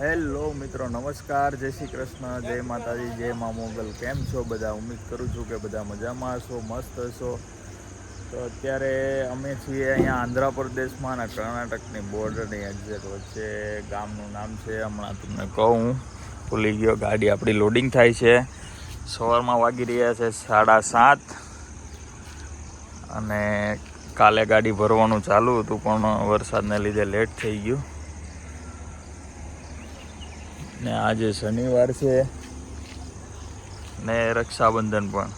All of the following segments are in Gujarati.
હેલો મિત્રો, નમસ્કાર. જય શ્રી કૃષ્ણ. જય માતાજી. જય મા મોગલ. કેમ છો? બધા ઉમ્મીદ કરું છું કે બધા મજામાં હશો, મસ્ત હશો. તો અત્યારે અમે છીએ અહીંયા આંધ્રપ્રદેશમાં અને કર્ણાટકની બોર્ડરની એક્ઝેક્ટ વચ્ચે. ગામનું નામ છે, હમણાં તમને કહું. ભૂલી ગયો, ગાડી આપણી લોડિંગ થાય છે. સવારમાં વાગી રહ્યા છે સાડા સાત. અને કાલે ગાડી ભરવાનું ચાલુ હતું, પણ વરસાદને લીધે લેટ થઈ ગયું. ને આજે શનિવાર છે. ને રક્ષાબંધન પણ.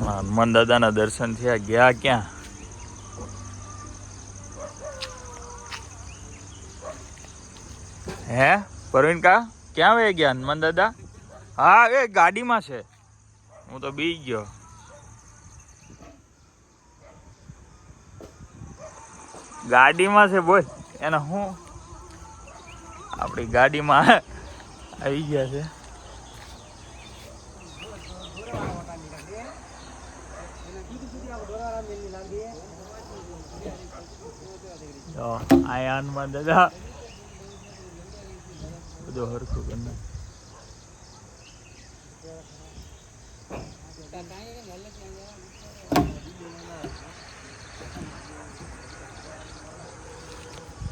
હનુમાન દાદાના દર્શન થયા. ગયા ક્યાં? હે? પરવીન કા? ક્યાં વે ગયા હનુમાન દાદા? હા, એ ગાડીમાં છે. હું તો બી ગયો. ગાડીમાં છે બોલ. એને હું આપણી ગાડીમાં આવી ગયા છે. તો આયા હનુમાન દાદા. બધું હરખું કરી.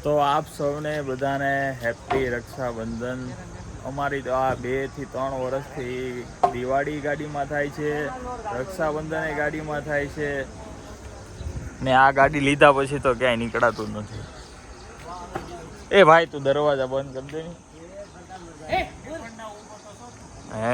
તો આપ સૌને બધાને હેપી રક્ષાબંધન. અમારી તો આ બેથી ત્રણ વર્ષથી દિવાળી ગાડીમાં થાય છે રક્ષાબંધન એ ગાડીમાં થાય છે. ને આ ગાડી લીધા પછી તો ક્યાંય નીકળાતું નથી. એ ભાઈ તું દરવાજા બંધ કરી દે હે?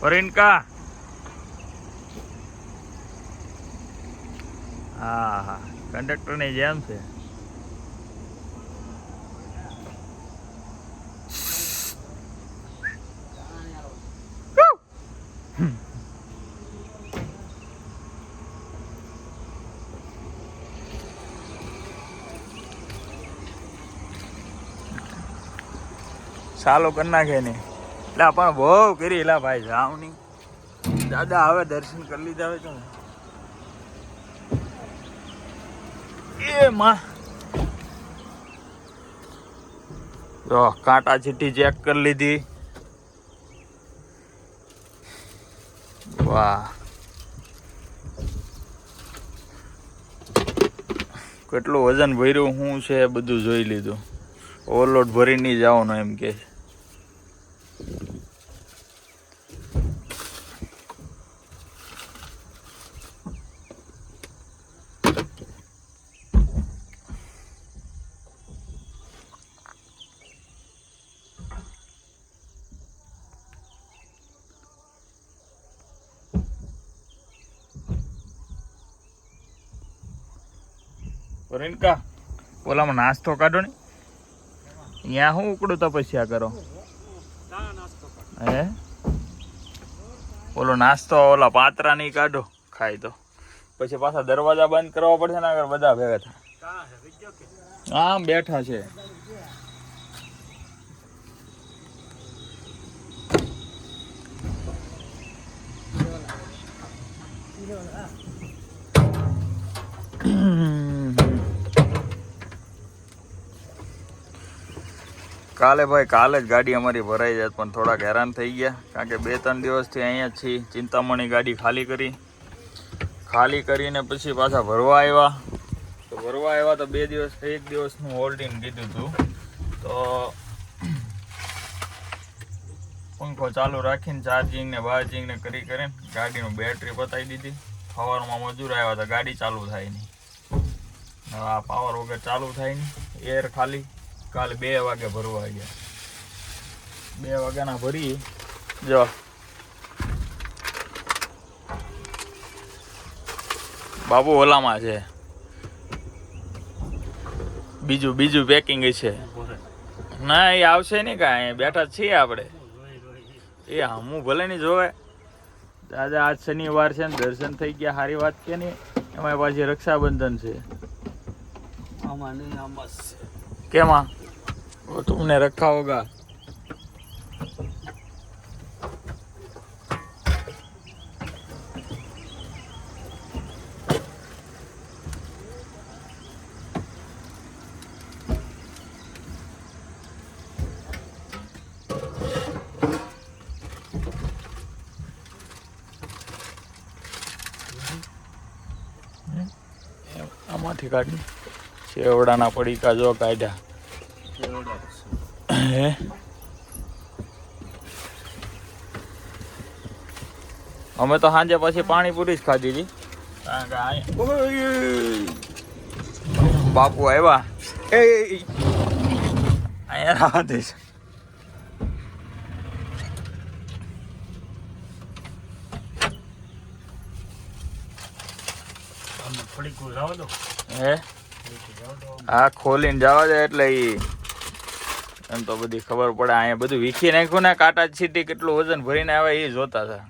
પરિનકા હા હા કંડક્ટરની જેમ છે. ચાલો કરી નાખે ને એટલે પણ બહુ કરી એલા ભાઈ જાવ નહીં દાદા હવે દર્શન કરી લીધા હવે તો એ માં. જો, કાંટા ચીઠી ચેક કરી લીધી. વાહ. કેટલું વજન ભર્યું, શું છે, બધું જોઈ લીધું. ઓવરલોડ ભરી નહીં જવાનું એમ કે છે. રેણકા ઓલામાં નાસ્તો કાઢો ને અહીંયા શું ઉકળું તપસ્યા કરો હે? ઓલો નાસ્તો ઓલા પાત્રા નહીં કાઢો ખાય તો પછી પાછા દરવાજા બંધ કરવા પડશે ને આગળ બધા ભેગા થાય. આમ બેઠા છે. કાલે ભાઈ, કાલે જ ગાડી અમારી ભરાઈ જાય, પણ થોડાક હેરાન થઈ ગયા. કારણ કે બે ત્રણ દિવસથી અહીંયા છીએ. ચિંતામણી ગાડી ખાલી કરી. ખાલી કરીને પછી પાછા ભરવા આવ્યા. તો ભરવા આવ્યા તો બે દિવસ, એક દિવસનું હોલ્ડિંગ કીધું હતું તો પંખો ચાલુ રાખીને ચાર્જિંગ ને બાર્જિંગ ને કરી કરીને ગાડીનું બેટરી પતાવી દીધી. સવારમાં મજૂર આવ્યા તો ગાડી ચાલુ થાય નહીં. આ પાવર વગર ચાલુ થાય નહીં. એર ખાલી. કાલે બે વાગે ભરવા ગયા. બે વાગ્યાના ભરી જો. બાબુ ઓલામાં છે. બીજું બીજું પેકિંગ છે. ના એ આવશે નહીં કાંઈ બેઠા છીએ આપણે. એ હમું ભલે નહીં જોવે. દાદા આજ શનિવાર છે ને દર્શન થઈ ગયા સારી વાત કે નહીં? એમાં પાછી રક્ષાબંધન છે. આમાં નહીં આમાં છે. કેમાં? वो तुमने रखा होगा આમાંથી કાઢી શેવડાના પડીકા જો કાઢ્યા એવડા જ છે હે. અમે તો સાંજે પછી પાણીપુરી જ ખાધી હતી! બાપુ આવ્યા. એ અહીંયા રાહ દઈશ આમાં પડીકું જાવ દો. હે? હા ખોલીને જવા દે એટલે ઈ એમ તો બધી ખબર પડે અહીંયા બધું વીખી નાખ્યું ને કાંટા છીટી કેટલું વજન ભરીને આવે એ જોતા હતા.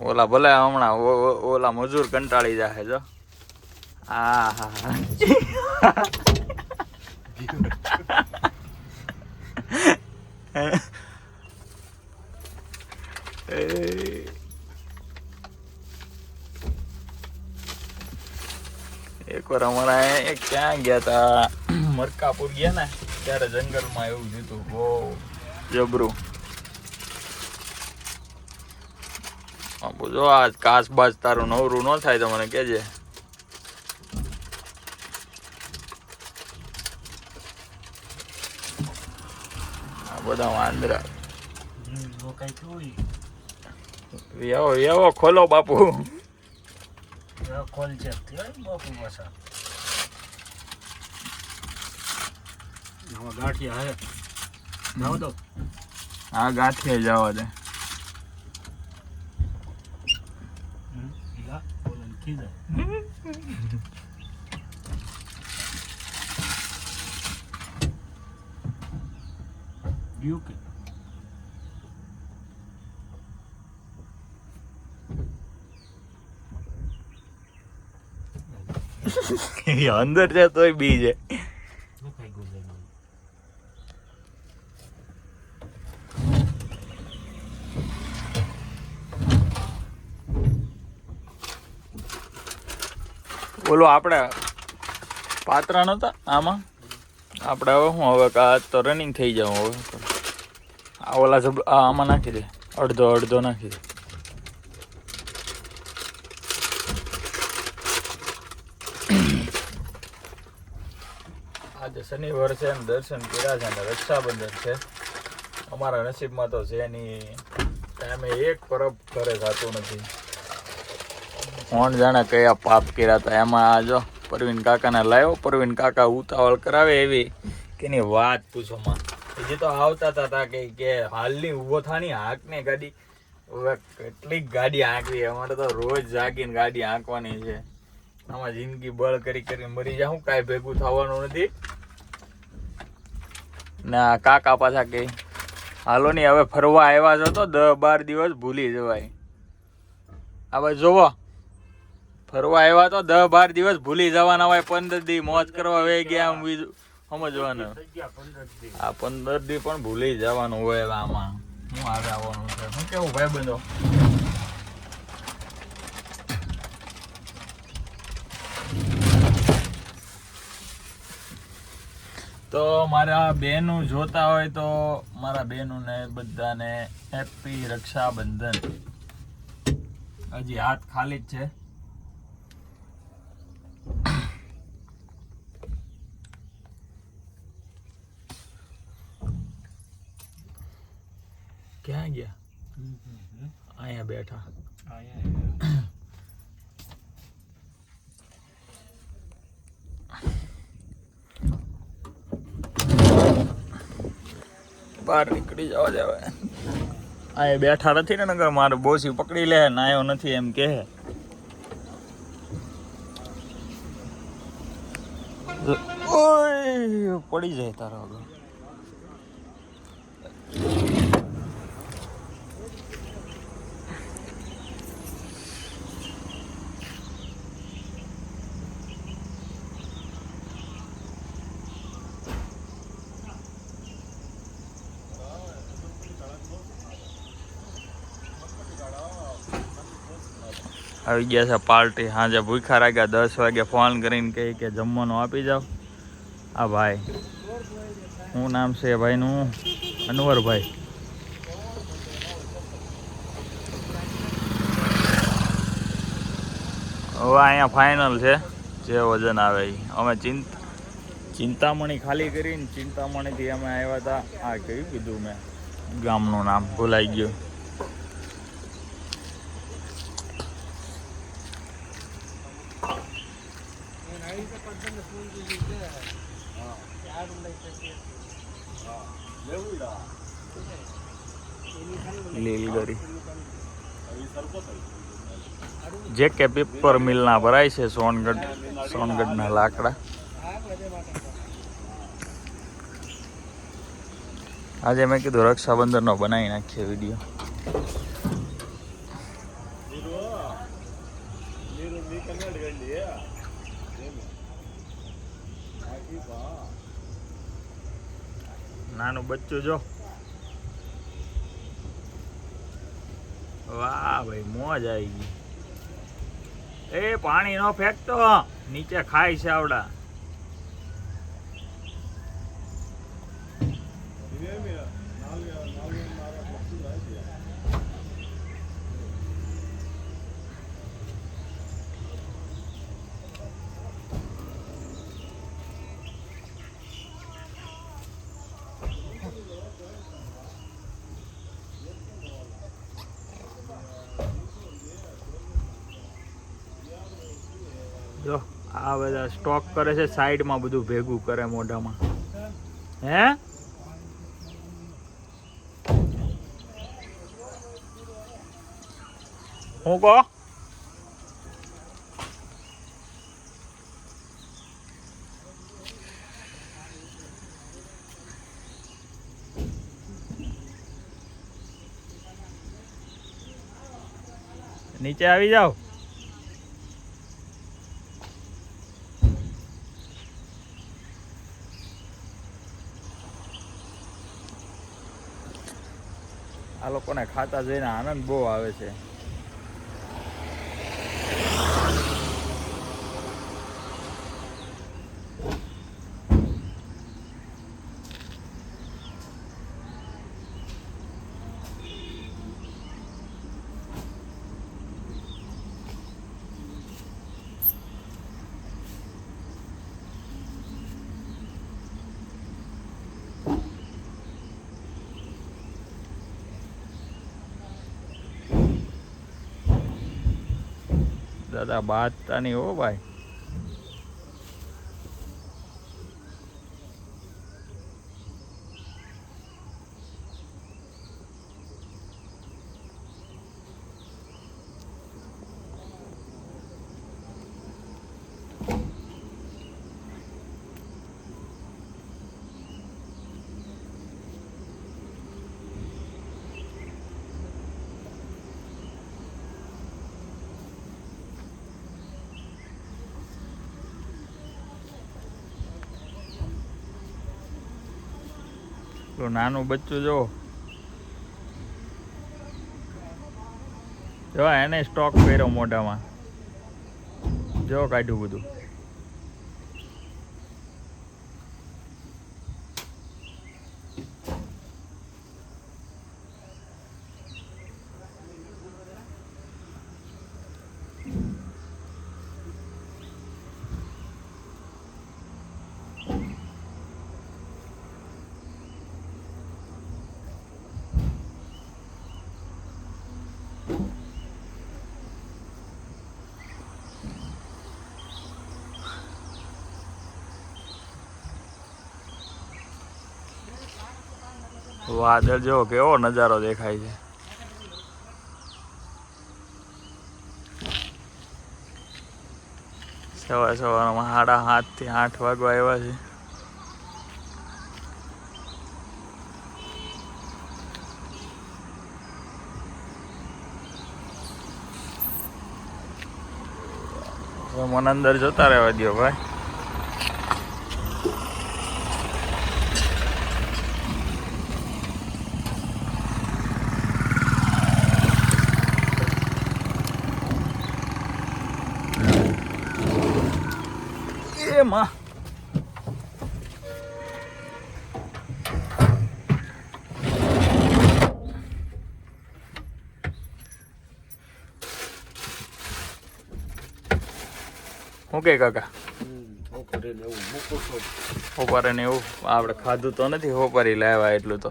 ઓલા ભલે હમણાં ઓલા મજૂર કંટાળી જાય જો. આ હા હા એ. એકવાર અમારા અહીંયા એક ક્યાં ગયા તા? મરકાપુર ગયા ને ત્યારે જંગલમાં એવું જીતું બહુ જબરું. જો આ કાચ બાજ તારું નવરું ન થાય તો મને કેજે. બધા વાંદરા. એવો એવો ખોલો બાપુ. ખોલ છે બાપુ પાછા? આમાં ગાંઠિયા હે. જાવ દો. આ ગાંઠિયા જવા દે. એ અંદર છે તોય બી છે શું ખાઈ ગયું છે એમાં? બોલો, આપણે પાત્રા નતા આમાં? આપણે હવે હું હવે કે તો રનિંગ થઈ જાવ હવે. આ ઓલા જબ આ આમાં નાખી દે. અડધો અડધો નાખી દે. આજે શનિવાર છે એમ દર્શન કર્યા છે અને રક્ષાબંધન છે. અમારા નસીબમાં તો છે એની ટાઈમે એક પરબ ઘરે થતું નથી. કોણ જાણે કયા પાપ કર્યા હતા એમાં આ જો પરવીન કાકાને લાવ્યો પરવીન કાકા ઉતાવળ કરાવે એવી કે એની વાત પૂછો માં. હજી તો આવતા હતા કે કે હાલની ઊભો થાની હાંક ને ગાડી. હવે કેટલીક ગાડી હાંકવી અમારે તો રોજ જાગીને ગાડી હાંકવાની છે. આમાં જિંદગી બળ કરી કરી મરી જાઉં. કાંઈ ભેગું થવાનું નથી. ને કાકા પાછા કે, હાલો ની, હવે ફરવા આવ્યા છો તો દસ બાર દિવસ ભૂલી જવાય. હવે જોવો. ફરવા આવ્યા તો દસ બાર દિવસ ભૂલી જવાના હોય, પંદર દી મોજ કરવા વે ગયા આમ બીજું સમજવાનું. આ પંદર દી પણ ભૂલી જવાનું હોય આમાં. હું આવે આવવાનું છે. શું કેવું ભાઈ બંધો? તો મારા બેનું જોતા હોય તો મારા બેનુંને બધાને હેપી રક્ષાબંધન. હજી હાથ ખાલી જ છે. ક્યાં ગયા. અહીંયા બેઠા. બહાર નીકળી જવા દે હવે. અહીંયા બેઠા નથી ને નગર મારે બોસી પકડી લે નાયો નથી એમ કે ઓય પડી જાય તારો આગળ. આવી ગયા છે પાર્ટી. સાંજે ભૂખા રાખ્યા, દસ વાગે ફોન કરીને કહે કે જમવાનું આપી જાઓ. આ ભાઈ, શું નામ છે ભાઈનું? અનવરભાઈ. હવે અહીંયા ફાઇનલ છે, જે વજન આવે એ અમે ચિંત, ચિંતામણી ખાલી કરીને ચિંતામણીથી અમે આવ્યા હતા. આ કહ્યું કીધું મેં. ગામનું નામ ભૂલાઈ ગયું. લીલગરી જે કે પેપર મિલના ભરાય છે સોનગઢ સોનગઢના લાકડા. આજે મેં કીધું રક્ષાબંધનનો બનાવી નાખીએ વીડિયો. નાનું બચ્ચું જો. વાહ ભાઈ, મોજ આવી ગઈ. એ પાણી નો ફેંકતો. નીચે ખાય છે આવડા. જો આ બધા સ્ટોક કરે છે સાઈડમાં બધું ભેગું કરે મોઢામાં. હે? હું કહો? નીચે આવી જાઓ. આ લોકોને ખાતા જોઈને આનંદ બહુ આવે છે. દાદા બાતતા નહીં હો ભાઈ. પેલું નાનું બચ્ચું જો. જો એને સ્ટોક કર્યો મોઢામાં. જો કાઢ્યું બધું. વાદળ જો કેવો નજારો દેખાય છે. સવાર સવારમાં સાડા સાતથી આઠ વાગવા આવ્યા છે. મને અંદર જતા રહેવા દો ભાઈ માં કાકા? મૂકું છું. હોપારે ને એવું? આપણે ખાધું તો નથી હોપારી લાવ્યા એટલું તો.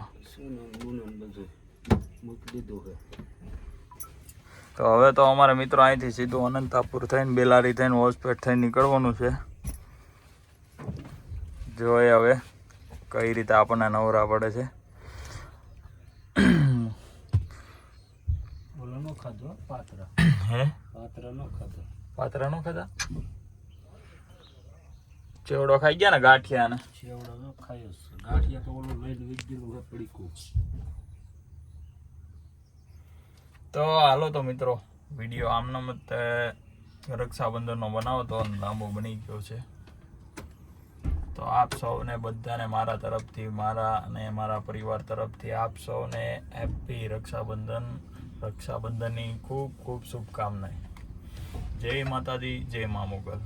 તો હવે તો અમારા મિત્રો અહીંથી સીધું અનંતાપુર થઈને બેલારી થઈને હોસ્પેટ થઈને નીકળવાનું છે. જોઈએ હવે કઈ રીતે આપણને નવરા પડે છે. પાતરા. હે? પાતરા નો ખાધો. પાતરા નો ખાધા? ચેવડો ખાઈ ગયા ને ગાંઠિયા ને ચેવડો તો ખાયો છે. ગાંઠિયા તો ઓલું લઈને છે પડીકું. તો હાલો તો મિત્રો વીડિયો આમનો મત રક્ષાબંધનનો બનાવો તો લાંબો બની ગયો છે. તો આપ સૌને બધાને મારા તરફથી મારા અને મારા પરિવાર તરફથી આપ સૌને હેપી રક્ષાબંધન રક્ષાબંધનની ખૂબ ખૂબ શુભકામનાએ જય માતાજી જય મા મોગલ.